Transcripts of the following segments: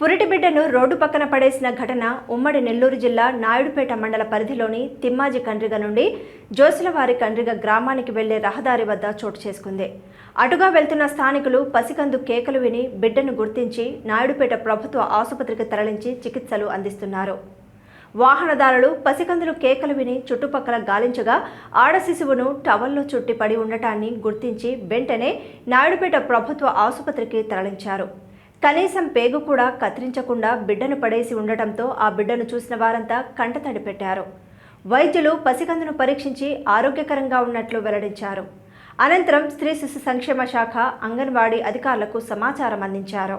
పురిటి బిడ్డను రోడ్డు పక్కన పడేసిన ఘటన ఉమ్మడి నెల్లూరు జిల్లా నాయుడుపేట మండల పరిధిలోని తిమ్మాజి కండ్రిగ నుండి జోసులవారి కండ్రిగ గ్రామానికి వెళ్ళే రహదారి వద్ద చోటు చేసుకుంది. అటుగా వెళ్తున్న స్థానికులు పసికందు కేకలు విని బిడ్డను గుర్తించి నాయుడుపేట ప్రభుత్వ ఆసుపత్రికి తరలించి చికిత్సలు అందిస్తున్నారు. వాహనదారులు పసికందులు కేకలు విని చుట్టుపక్కల గాలించగా ఆడ శిశువును టవల్లో చుట్టి పడి ఉండటాన్ని గుర్తించి వెంటనే నాయుడుపేట ప్రభుత్వ ఆసుపత్రికి తరలించారు. కనీసం పేగు కూడా కత్తిరించకుండా బిడ్డను పడేసి ఉండటంతో ఆ బిడ్డను చూసిన వారంతా కంటతడి పెట్టారు వైద్యులు పసికందును పరీక్షించి ఆరోగ్యకరంగా ఉన్నట్లు వెల్లడించారు. అనంతరం స్త్రీ శిశు సంక్షేమ శాఖ అంగన్వాడీ అధికారులకు సమాచారం అందించారు.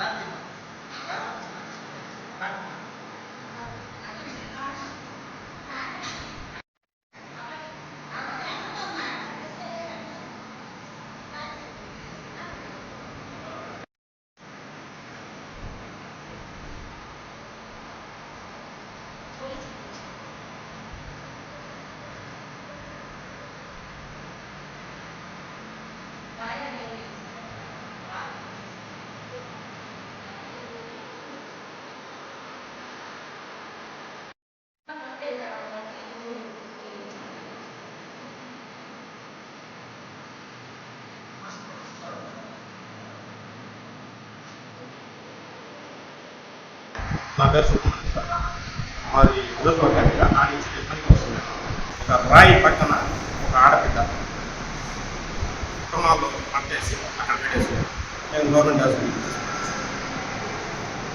rápido. నా పేరు సుబ్రహ్మణ్యం సార్. మాది ఉదయపూర్గా నా నుంచి పనికి వస్తున్నాను ఒక రాయి పక్కన ఒక ఆడబిడ్డ కుటుంబాల్లో పట్టేసి అక్కడ పెట్టేసి నేను గవర్నమెంట్ హాస్పిటల్